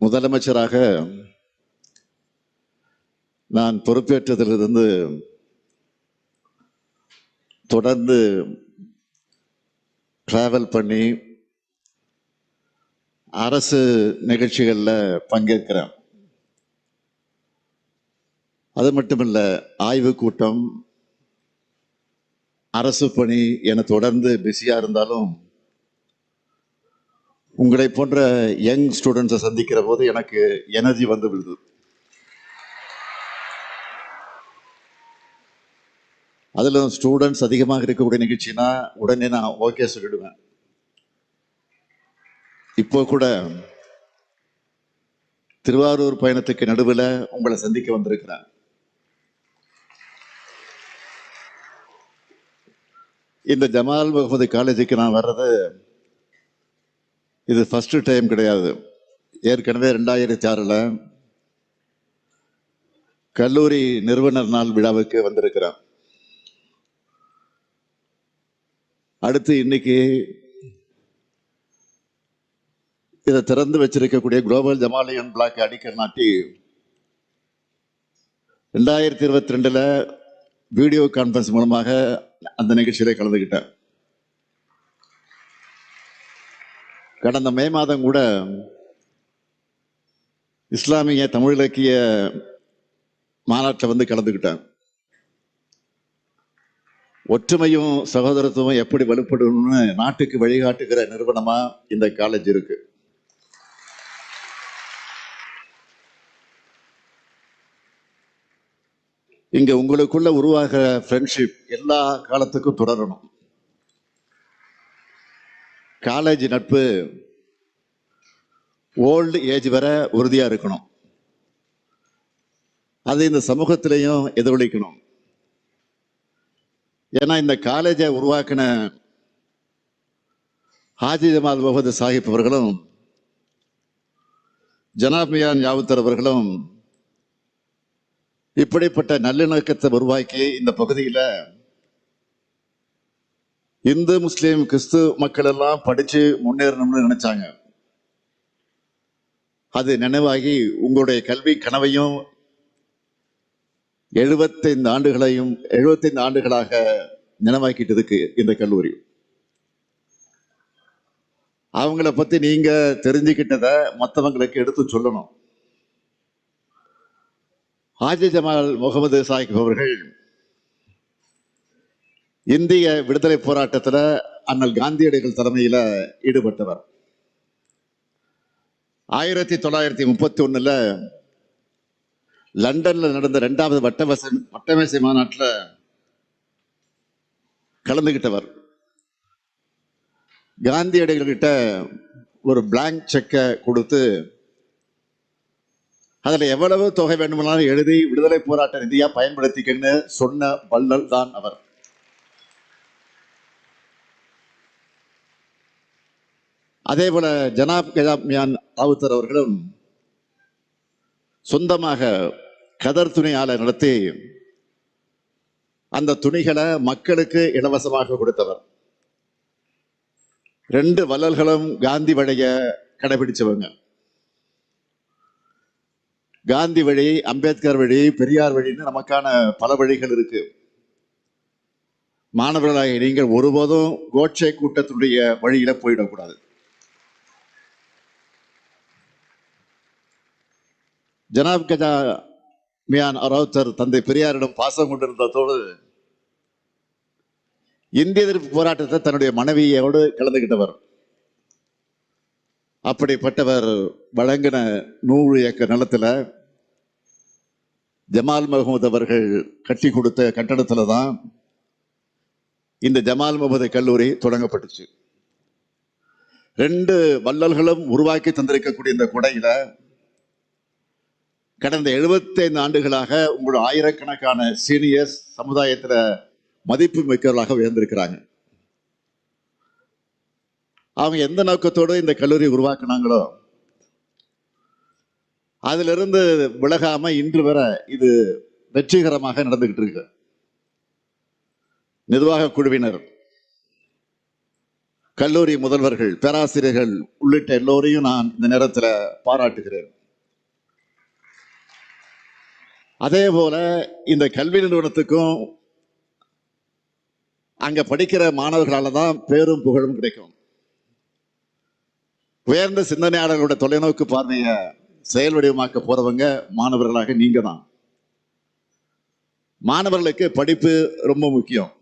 முதலமைச்சராக நான் பொறுப்பேற்றதிலிருந்து தொடர்ந்து டிராவல் பண்ணி அரசு நிகழ்ச்சிகளில் பங்கேற்கிறேன். அது மட்டுமல்ல ஆய்வு கூட்டம் அரசு பணி என தொடர்ந்து பிஸியாக இருந்தாலும் உங்களை போன்ற யங் ஸ்டூடெண்ட்ஸை சந்திக்கிற போது எனக்கு எனர்ஜி வந்து விடுது அதில் ஸ்டூடெண்ட்ஸ் அதிகமாக இருக்கக்கூடிய நிகழ்ச்சினா உடனே நான் ஓகே சொல்லிடுவேன். இப்போ கூட திருவாரூர் பயணத்துக்கு நடுவில் உங்களை சந்திக்க வந்திருக்கிறேன். இந்த ஜமால் முகமது காலேஜுக்கு நான் வர்றது இது ஃபஸ்ட்டு டைம் கிடையாது. ஏற்கனவே ரெண்டாயிரத்தி ஆறில் கல்லூரி நிறுவனர் நாள் விழாவுக்கு வந்திருக்கிறான் அடுத்து இன்னைக்கு இதை திறந்து வச்சிருக்கக்கூடிய குளோபல் ஜமாலியன் பிளாக் அடிக்கல் நாட்டி ரெண்டாயிரத்தி இருபத்தி ரெண்டில் வீடியோ கான்ஃபரன்ஸ் மூலமாக அந்த நிகழ்ச்சியில் கலந்துக்கிட்டேன் கடந்த மே மாதம் கூட இஸ்லாமிய தமிழ் இலக்கிய மாநாட்டில் வந்து கலந்துக்கிட்டேன். ஒற்றுமையும் சகோதரத்துவம் எப்படி வலுப்படணும்னு நாட்டுக்கு வழிகாட்டுகிற நிறுவனமா இந்த காலேஜ் இருக்கு. இங்க உங்களுக்குள்ள உருவாகிற ஃப்ரெண்ட்ஷிப் எல்லா காலத்துக்கும் தொடரணும். காலேஜ் நட்பு ஓல்டு ஏஜ் வரை உறுதியாக இருக்கணும். அது இந்த சமூகத்திலையும் எதிரொலிக்கணும். ஏன்னா இந்த காலேஜை உருவாக்கின ஹாஜி ஜமால் முகமது சாஹிப் அவர்களும் ஜனாப் மியான் யாவுத்தர் அவர்களும் இப்படிப்பட்ட நல்லிணக்கத்தை உருவாக்கி இந்த பகுதியில் இந்து முஸ்லீம் கிறிஸ்து மக்கள் எல்லாம் படிச்சு முன்னேறணும்னு நினைச்சாங்க. அது நினைவாகி உங்களுடைய கல்வி கனவையும் எழுபத்தைந்து ஆண்டுகளையும் எழுபத்தைந்து ஆண்டுகளாக நினைவாக்கிட்டு இருக்கு இந்த கல்லூரி. அவங்கள பத்தி நீங்க தெரிஞ்சுக்கிட்டதை மற்றவங்களுக்கு எடுத்து சொல்லணும். ஹாஜி ஜமால் முகமது சாஹிப் அவர்கள் இந்திய விடுதலை போராட்டத்துல அண்ணல் காந்தியடிகள் தலைமையில ஈடுபட்டவர். ஆயிரத்தி தொள்ளாயிரத்தி முப்பத்தி ஒண்ணுல லண்டன்ல நடந்த ரெண்டாவது வட்டவச வட்டமேசை மாநாட்டில் கலந்துகிட்டவர். காந்தியடிகள் கிட்ட ஒரு பிளாங்க் செக்கை கொடுத்து அதுல எவ்வளவு தொகை வேண்டுமானாலும் எழுதி விடுதலை போராட்ட நிதியாக பயன்படுத்திக்கன்னு சொன்ன வள்ளல் தான் அவர். அதே போல ஜனாப் கஜாப் மியான் ராவுத்தர் அவர்களும் சொந்தமாக கதர் துணி ஆலை நடத்தி அந்த துணிகளை மக்களுக்கு இலவசமாக கொடுத்தவர். ரெண்டு வள்ளல்களும் காந்தி வழிய கடைபிடிச்சவங்க. காந்தி வழி அம்பேத்கர் வழி பெரியார் வழின்னு நமக்கான பல வழிகள் இருக்கு. மாணவர்களாக நீங்கள் ஒருபோதும் கோட்சே கூட்டத்துடைய வழியில போயிடக்கூடாது. ஜனாப் கஜா மியான் அராவுத்தர் தந்தை பெரியாரிடம் பாசம் கொண்டிருந்ததோடு இந்திய எதிர்ப்பு போராட்டத்தை தன்னுடைய மனைவியோடு கலந்துகிட்டவர். அப்படிப்பட்டவர் வழங்கின நூறு ஏக்கர் நிலத்தில் ஜமால் முகமது அவர்கள் கட்டி கொடுத்த கட்டடத்தில் தான் இந்த ஜமால் முகமது கல்லூரி தொடங்கப்பட்டுச்சு. ரெண்டு வள்ளல்களும் உருவாக்கி தந்திருக்கக்கூடிய இந்த கொடையில் கடந்த 75 ஆண்டுகளாக உங்களோட ஆயிரக்கணக்கான சீனியர்ஸ் சமுதாயத்துல மதிப்பு மிக்கவர்களாக உயர்ந்திருக்கிறாங்க. அவங்க எந்த நோக்கத்தோடு இந்த கல்லூரி உருவாக்குனாங்களோ அதிலிருந்து விலகாம இன்று வரை இது வெற்றிகரமாக நடந்துகிட்டு இருக்கு. நிர்வாக குழுவினர் கல்லூரி முதல்வர்கள் பேராசிரியர்கள் உள்ளிட்ட எல்லோரையும் நான் இந்த நேரத்தில் பாராட்டுகிறேன். அதே போல இந்த கல்வி நிறுவனத்துக்கும் அங்க படிக்கிற மாணவர்களால தான் பேரும் புகழும் கிடைக்கும். உயர்ந்த சிந்தனையாளர்களோட தொலைநோக்கு பார்வையை செயல் வடிவமாக்க போறவங்க மாணவர்களாக நீங்க தான் மாணவர்களுக்கு படிப்பு ரொம்ப முக்கியம்.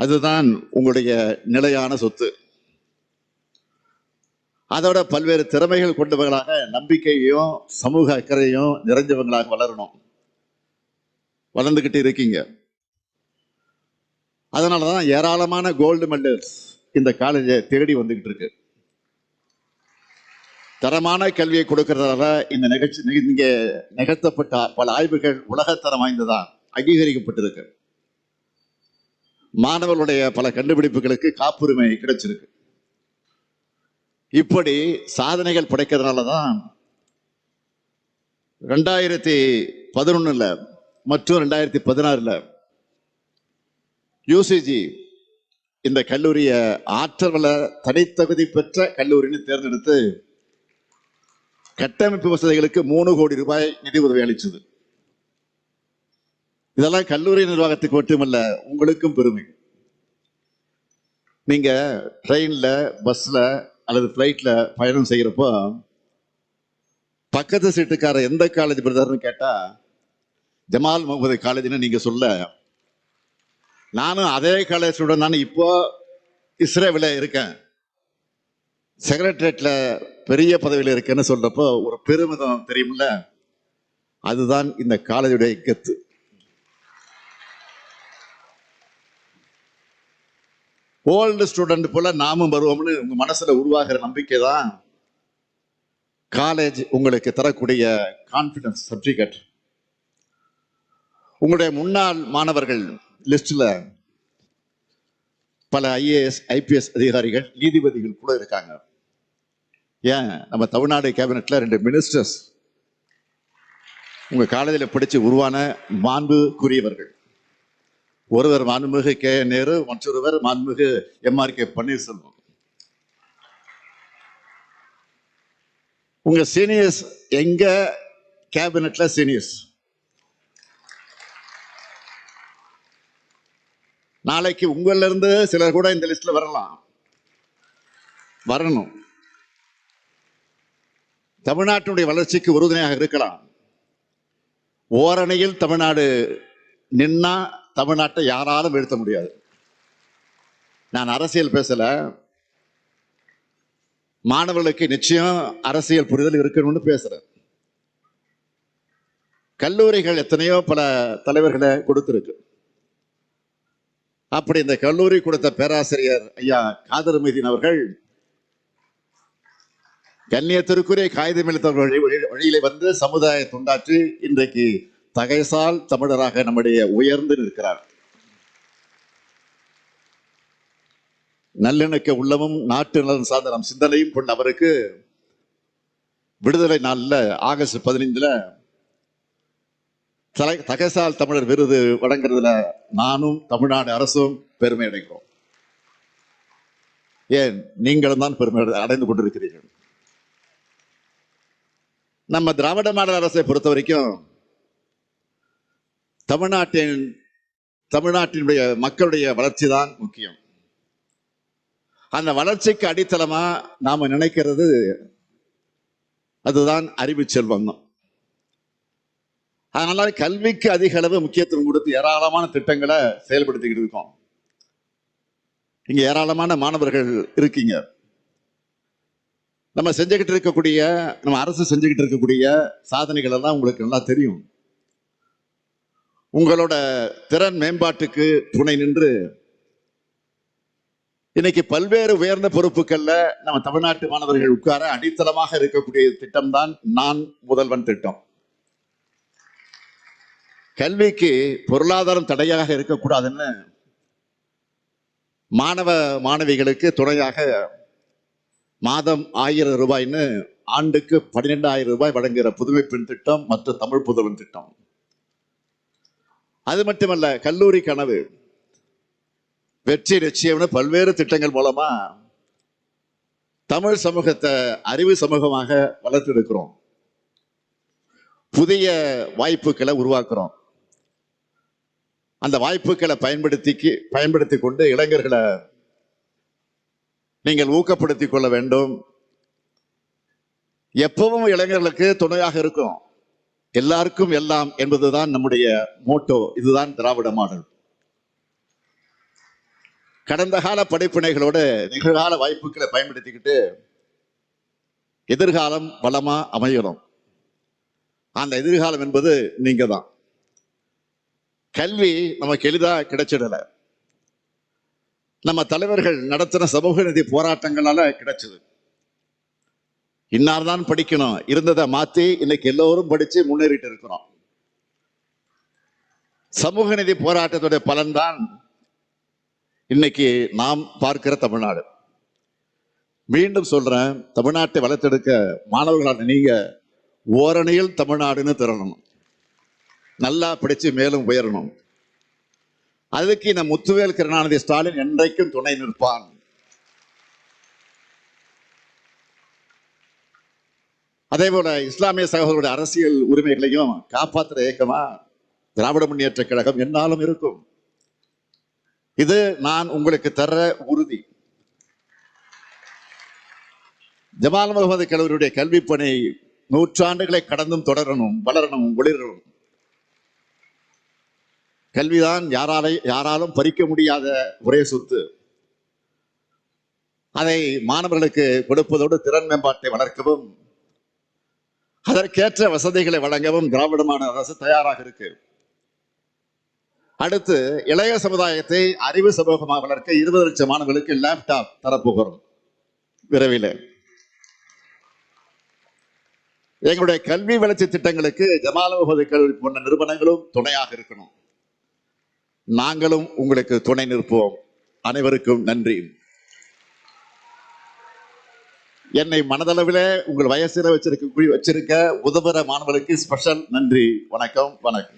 அதுதான் உங்களுடைய நிலையான சொத்து. அதோட பல்வேறு திறமைகள் கொண்டவர்களாக நம்பிக்கையும் சமூக அக்கறையும் நிறைஞ்சவங்களாக வளரணும். வளர்ந்துகிட்டு இருக்கீங்க. அதனாலதான் ஏராளமான கோல்டு மெடல்ஸ் இந்த காலேஜை தேடி வந்துகிட்டு இருக்கு. தரமான கல்வியை கொடுக்கறதால இந்த நிகழ்ச்சி இங்க நிகழ்த்தப்பட்ட பல ஆய்வுகள் உலகத்தரம் வாய்ந்ததா அங்கீகரிக்கப்பட்டிருக்கு. மாணவர்களுடைய பல கண்டுபிடிப்புகளுக்கு காப்புரிமை கிடைச்சிருக்கு. இப்படி சாதனைகள் படைக்கிறதுனால தான் ரெண்டாயிரத்தி பதினொன்னுல மற்றும் ரெண்டாயிரத்தி பதினாறுல யூசிஜி இந்த கல்லூரியை ஆற்றல் வள தனித்தகுதி பெற்ற கல்லூரின்னு தேர்ந்தெடுத்து கட்டமைப்பு வசதிகளுக்கு மூணு கோடி ரூபாய் நிதி உதவி அளிச்சது இதெல்லாம் கல்லூரி நிர்வாகத்துக்கு மட்டுமல்ல உங்களுக்கும் பெருமை. நீங்க ட்ரெயின்ல பஸ்ல அல்லது ஃப்ளைட்டில் பயணம் செய்கிறப்போ பக்கத்து சீட்டுக்கார எந்த காலேஜ் பிரதர்னு கேட்டால் ஜமால் முகமது காலேஜ்னு நீங்கள் சொல்ல. நானும் அதே காலேஜ் ஸ்டூடெண்ட் நான் இப்போ இஸ்ரேவில் இருக்கேன். செக்ரட்டரியேட்டில் பெரிய பதவியில் இருக்கேன்னு சொல்கிறப்போ ஒரு பெருமிதம் தெரியும்ல? அதுதான் இந்த காலேஜுடைய கெத்து. ஓல்டு ஸ்டூடெண்ட் போல நாமும் வருவோம்னு உங்க மனசுல உருவாகிற நம்பிக்கை தான் காலேஜ் உங்களுக்கு தரக்கூடிய கான்பிடன்ஸ் சர்டிஃபிகேட் உங்களுடைய முன்னாள் மாணவர்கள் லிஸ்டில் பல ஐஏஎஸ் ஐபிஎஸ் அதிகாரிகள் நீதிபதிகள் கூட இருக்காங்க. ஏன்? நம்ம தமிழ்நாடு கேபினெட்டில் ரெண்டு மினிஸ்டர்ஸ் உங்க காலேஜில் படிச்சு உருவான மாண்புக்குரியவர்கள். ஒருவர் மாண்புமிகு கே. நேரு மற்றொருவர் மாண்புமிகு எம்ஆர் கே. பன்னீர்செல்வம். உங்க சீனியர்ஸ் எங்க கேபினெட்ல சீனியர்ஸ்? நாளைக்கு உங்கள இருந்து சிலர் கூட இந்த லிஸ்ட்ல வரலாம். வரணும். தமிழ்நாட்டினுடைய வளர்ச்சிக்கு உறுதுணையாக இருக்கலாம். ஓரணையில் தமிழ்நாடு நின்னா தமிழ்நாட்டை யாராலும் வீழ்த்த முடியாது. நான் அரசியல் பேசல. மாணவர்களுக்கு நிச்சயம் அரசியல் புரிதல் இருக்கணும்னு பேசுறேன். கல்லூரிகள் எத்தனையோ பல தலைவர்களை கொடுத்துருக்கு. அப்படி இந்த கல்லூரி கொடுத்த பேராசிரியர் ஐயா காதர் மீதின் அவர்கள் கண்ணியத்திற்குரிய காகிதம் இழுத்தவர்கள் வழி- வழி- வழியிலே வந்து சமுதாய தொண்டாற்றி இன்றைக்கு தகைசால் தமிழராக நம்முடைய உயர்ந்து நிற்கிறார். நல்லிணக்க உள்ளமும் நாட்டு நலன் சார்ந்த நம் சிந்தனையும் கொண்ட அவருக்கு விடுதலை நாள்ல ஆகஸ்ட் பதினைந்துல தலை தகைசால் தமிழர் விருது வழங்குறதுல நானும் தமிழ்நாடு அரசும் பெருமை அடைகிறோம். ஏன்? நீங்களும் தான் பெருமை அடைந்து கொண்டிருக்கிறீர்கள். நம்ம திராவிட மாடல் அரசை பொறுத்த வரைக்கும் தமிழ்நாட்டின் தமிழ்நாட்டினுடைய மக்களுடைய வளர்ச்சி தான் முக்கியம். அந்த வளர்ச்சிக்கு அடித்தளமா நாம நினைக்கிறது அதுதான் அறிவு செல்வம். அதனால கல்விக்கு அதிக அளவு முக்கியத்துவம் கொடுத்து ஏராளமான திட்டங்களை செயல்படுத்திக்கிட்டு இருக்கோம். இங்க ஏராளமான மாணவர்கள் இருக்கீங்க. நம்ம செஞ்சுக்கிட்டு இருக்கக்கூடிய நம்ம அரசு செஞ்சுக்கிட்டு இருக்கக்கூடிய சாதனைகள் எல்லாம் உங்களுக்கு நல்லா தெரியும். உங்களோட திறன் மேம்பாட்டுக்கு துணை நின்று இன்னைக்கு பல்வேறு உயர்ந்த பொறுப்புகள்ல நம்ம தமிழ்நாட்டு மாணவர்கள் உட்கார அடித்தளமாக இருக்கக்கூடிய திட்டம் தான் நான் முதல்வன் திட்டம். கல்விக்கு பொருளாதாரம் தடையாக இருக்கக்கூடாதுன்னு மாணவ மாணவிகளுக்கு துணையாக மாதம் ஆயிரம் ரூபாய்ன்னு ஆண்டுக்கு பன்னிரெண்டாயிரம் ரூபாய் வழங்குகிற புதுமை பெண் திட்டம் மற்றும் தமிழ் புதல்வன் திட்டம். அது மட்டுமல்ல கல்லூரி கனவு. வெற்றி நிச்சயம்னு பல்வேறு திட்டங்கள் மூலமா தமிழ் சமூகத்தை அறிவு சமூகமாக வளர்த்தெடுக்கிறோம் புதிய வாய்ப்புகளை உருவாக்குறோம். அந்த வாய்ப்புகளை பயன்படுத்தி பயன்படுத்தி கொண்டு இளைஞர்களை நீங்கள் ஊக்கப்படுத்திக் கொள்ள வேண்டும். எப்பவும் இளைஞர்களுக்கு துணையாக இருக்கும் எல்லாருக்கும் எல்லாம் என்பதுதான் நம்முடைய மோட்டோ இதுதான் திராவிட மாடல். கடந்த கால படைப்பினைகளோடு நிகழ்கால வாய்ப்புகளை பயன்படுத்திக்கிட்டு எதிர்காலம் வளமா அமையணும். அந்த எதிர்காலம் என்பது நீங்க தான் கல்வி நமக்கு எளிதா கிடைச்சிடல. நம்ம தலைவர்கள் நடத்தின சமூக நீதி போராட்டங்களால கிடைச்சது. இன்னார் தான் படிக்கணும். இருந்ததை மாத்தி இன்னைக்கு எல்லோரும் படிச்சு முன்னேறிட்டு இருக்கிறோம். சமூக நீதி போராட்டத்துடைய பலன்தான் இன்னைக்கு நாம் பார்க்கிற தமிழ்நாடு. மீண்டும் சொல்றேன் தமிழ்நாட்டை வளர்த்தெடுக்க மாணவர்களான நீங்க ஓரணியில் தமிழ்நாடுன்னு திரளணும். நல்லா படிச்சு மேலும் உயரணும். அதுக்கு இந்த முத்துவேல் கருணாநிதி ஸ்டாலின் என்றைக்கும் துணை நிற்பான். அதே போல இஸ்லாமிய சகோதரருடைய அரசியல் உரிமைகளையும் காப்பாற்றுற இயக்கமா திராவிட முன்னேற்ற கழகம் என்னாலும் இருக்கும். இது நான் உங்களுக்கு தர உறுதி. ஜமால் முகமது கல்லூரியுடைய கல்வி பணி நூற்றாண்டுகளை கடந்தும் தொடரணும் வளரணும் ஒளிரணும். கல்விதான் யாராலை யாராலும் பறிக்க முடியாத ஒரே சொத்து. அதை மாணவர்களுக்கு கொடுப்பதோடு திறன் மேம்பாட்டை வளர்க்கவும் அதற்கேற்ற வசதிகளை வழங்கவும் திராவிடமான அரசு தயாராக இருக்கு. அடுத்து இளைய சமுதாயத்தை அறிவு சமூகமாக வளர்க்க இருபது லட்சம் மாணவர்களுக்கு லேப்டாப் தரப்போகிறோம். விரைவில். எங்களுடைய கல்வி வளர்ச்சி திட்டங்களுக்கு ஜமால் முகமது கல்வி போன்ற நிறுவனங்களும் துணையாக இருக்கணும். நாங்களும் உங்களுக்கு துணை நிற்போம். அனைவருக்கும் நன்றி. என்னை மனதளவில் உங்கள் வயசில் வச்சிருக்க வச்சிருக்க உதவுற மாணவர்களுக்கு ஸ்பெஷல் நன்றி. வணக்கம் வணக்கம்.